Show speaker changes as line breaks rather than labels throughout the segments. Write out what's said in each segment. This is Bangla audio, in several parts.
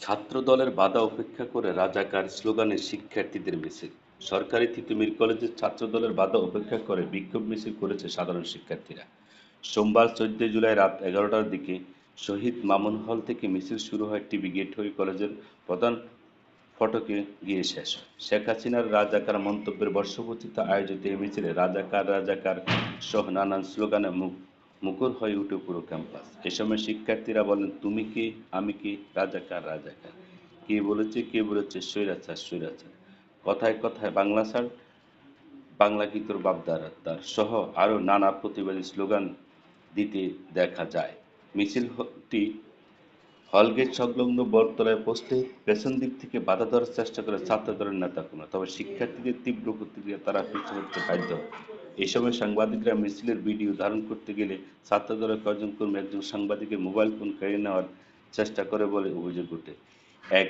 ছাত্র দলের বাধা উপেক্ষা করে রাজাকার স্লোগানে শিক্ষার্থীদের মিছিল। সরকারি তিতুমির কলেজের ছাত্র দলের বাধা উপেক্ষা করে বিক্ষোভ মিছিল করেছে সাধারণ শিক্ষার্থীরা। সোমবার চোদ্দই জুলাই রাত এগারোটার দিকে শহীদ মামুন হল থেকে মিছিল শুরু হয় টিবি গেট হয়ে কলেজের প্রধান ফটকে গিয়ে শেষ হয়। শেখ হাসিনার রাজাকার মন্তব্যের বর্ষপূর্তিতে আয়োজিত এই মিছিলে রাজাকার রাজাকার সহ নানান স্লোগানে মুখ মুখর হয়ে উঠে পুরো ক্যাম্পাস। এ সময় শিক্ষার্থীরা বলেন, তুমি কি, আমি কি রাজাকার রাজাকার কে বলেছে কে বলেছে স্বৈরাচার স্বৈরাচার কথায় কথায় বাংলা স্যার বাংলা কি তোর বাপদার তার সহ আরও নানা প্রতিবাদী স্লোগান দিতে দেখা যায়। মিছিলটি হলগেট সংলগ্ন বটতলায় পৌঁছতে পেছন দিক থেকে বাধা দেওয়ার চেষ্টা করে ছাত্র দলের নেতাকর্মীরা। তবে শিক্ষার্থীদের তীব্র প্রতিক্রিয়া তারা পিছু হটতে বাধ্য। এই সময় সাংবাদিকরা মিছিলের ভিডিও ধারণ করতে গেলে ছাত্র দলের কয়েকজন কর্মী একজন সাংবাদিকের মোবাইল ফোন কেড়ে নেওয়ার চেষ্টা করে বলে অভিযোগ ওঠে। এক,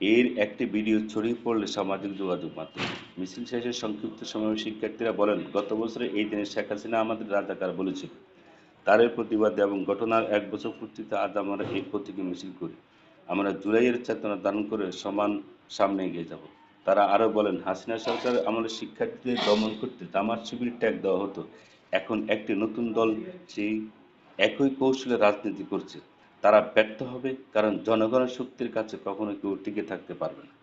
এর একটি ভিডিও ছড়িয়ে পড়লে সামাজিক যোগাযোগ মাধ্যমে। মিছিল শেষে সংক্ষিপ্ত সময়ে শিক্ষার্থীরা বলেন, গত বছরে এই দিনে শেখ হাসিনা আমাদের রাজাকার বলেছিল। তারের প্রতিবাদে এবং ঘটনার এক বছর পূর্তিতে আজ আমরা এই প্রতীকী মিছিল করি। আমরা জুলাইয়ের চেতনা দান করে সমান সামনে এগিয়ে যাব। তারা আরও বলেন, হাসিনা সরকার আমাদের শিক্ষার্থীদের দমন করতে তামার শিবির ট্যাগ দেওয়া হতো। এখন একটি নতুন দল সেই একই কৌশলে রাজনীতি করছে। তারা ব্যর্থ হবে, কারণ জনগণের শক্তির কাছে কখনো কেউ টিকে থাকতে পারবে না।